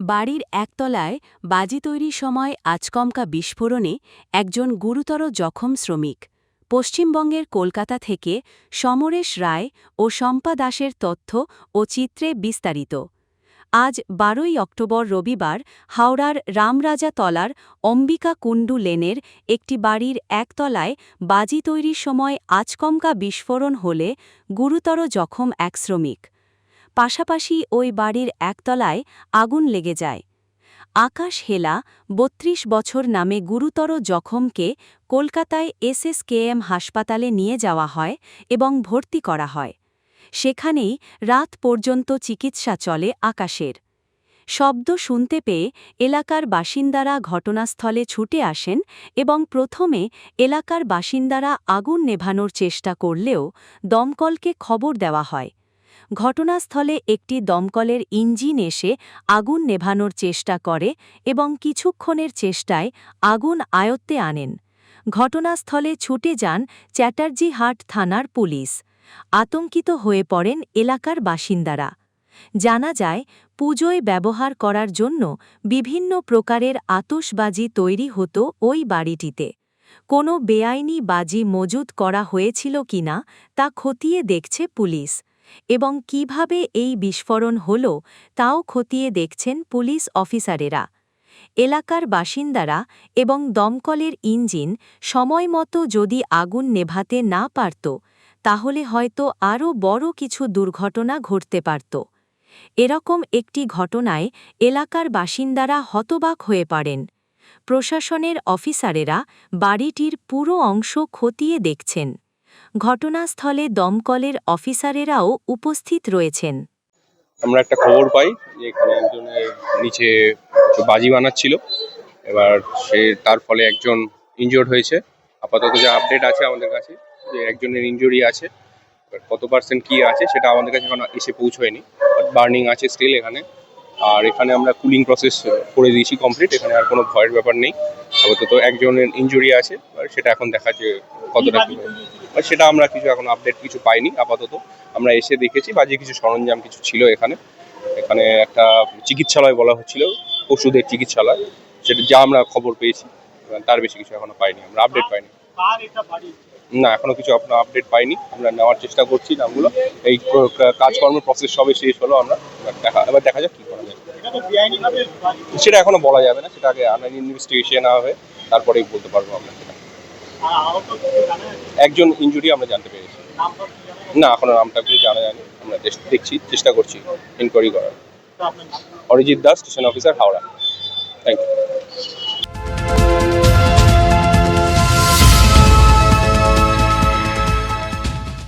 বাড়ির একতলায় বাজি তৈরির সময় আচকমকা বিস্ফোরণে একজন গুরুতর জখম শ্রমিক। পশ্চিমবঙ্গের কলকাতা থেকে সমরেশ রায় ও শম্পা দাসের তথ্য ও চিত্রে বিস্তারিত। আজ বারোই অক্টোবর রবিবার হাওড়ার রামরাজা তলার অম্বিকা কুণ্ডু লেনের একটি বাড়ির একতলায় বাজি তৈরির সময় আচকমকা বিস্ফোরণ হলে গুরুতর জখম এক শ্রমিক। পাশাপাশি ওই বাড়ির একতলায় আগুন লেগে যায়। আকাশ হেলা বত্রিশ বছর নামে গুরুতর জখমকে কলকাতায় এসএসকেএম হাসপাতালে নিয়ে যাওয়া হয় এবং ভর্তি করা হয়। সেখানেই রাত পর্যন্ত চিকিৎসা চলে আকাশের। শব্দ শুনতে পেয়ে এলাকার বাসিন্দারা ঘটনাস্থলে ছুটে আসেন এবং প্রথমে এলাকার বাসিন্দারা আগুন নেভানোর চেষ্টা করলেও দমকলকে খবর দেওয়া হয়। ঘটনাস্থলে একটি দমকলের ইঞ্জিন এসে আগুন নেভানোর চেষ্টা করে এবং কিছুক্ষণের চেষ্টায় আগুন আয়ত্তে আনেন। ঘটনাস্থলে ছুটে যান চ্যাটার্জিহাট থানার পুলিশ। আতঙ্কিত হয়ে পড়েন এলাকার বাসিন্দারা। জানা যায়, পুজোয় ব্যবহার করার জন্য বিভিন্ন প্রকারের আতসবাজি তৈরি হতো ওই বাড়িটিতে। কোনো বেআইনি বাজি মজুদ করা হয়েছিল কিনা তা খতিয়ে দেখছে পুলিশ। এবং কীভাবে এই বিস্ফোরণ হল তাও খতিয়ে দেখছেন পুলিশ অফিসারেরা। এলাকার বাসিন্দারা এবং দমকলের ইঞ্জিন সময়মতো যদি আগুন নেভাতে না পারত, তাহলে হয়তো আরও বড় কিছু দুর্ঘটনা ঘটতে পারত। এরকম একটি ঘটনায় এলাকার বাসিন্দারা হতবাক হয়ে পড়েন। প্রশাসনের অফিসারেরা বাড়িটির পুরো অংশ খতিয়ে দেখছেন। ঘটনাস্থলে দমকলের অফিসারেরাও উপস্থিত রয়েছেন। আমরা একটা খবর পাই যে এখানে একজনের নিচে বাজি বানাচ্ছিল। এবার সে তার ফলে একজন ইনজোর্ড হয়েছে। আপাতত যা আপডেট আছে আমাদের কাছে যে একজনের ইনজুরি আছে কত পার্সেন্ট কি আছে সেটা আমাদের কাছে এখন এসে পৌঁছয়নি। বার্নিং আছে স্টিল এখানে। আর এখানে আমরা কুলিং প্রসেস করে দিয়েছি কমপ্লিট এখানে আর কোনো ভয়ের ব্যাপার নেই। আপাতত একজনের ইনজুরি আছে সেটা এখন দেখা যে কতটা আর সেটা আমরা কিছু এখন আপডেট কিছু পাইনি, আপাতত। আমরা এসে দেখেছি, বাজে কিছু সরঞ্জাম কিছু ছিল এখানে। এখানে একটা চিকিৎসালয় বলা হচ্ছিল পশুদের চিকিৎসালয়। সেটা যা আমরা খবর পেয়েছি তার বেশি কিছু এখনও পাইনি আমরা আপডেট পাইনি। না, এখনও কিছু আপনার আপডেট পাইনি। আমরা নেওয়ার চেষ্টা করছি নামগুলো। এই কাজকর্ম প্রসেস সবে শেষ হলো আমরা। দেখা, এবার দেখা যাক কি করা যায়। সেটা এখনও বলা যাবে না, সেটা আগে ইনভেস্টিগেশন হবে, তারপরেই বলতে পারব আমরা সেটা। একজন ইঞ্জুরি আমরা জানতে পেরেছি। না, এখনও নামটা কিছু জানা যায়নি। আমরা দেখছি, চেষ্টা করছি ইনকোয়ারি করার। Arijit Das station officer Howrah. Thank you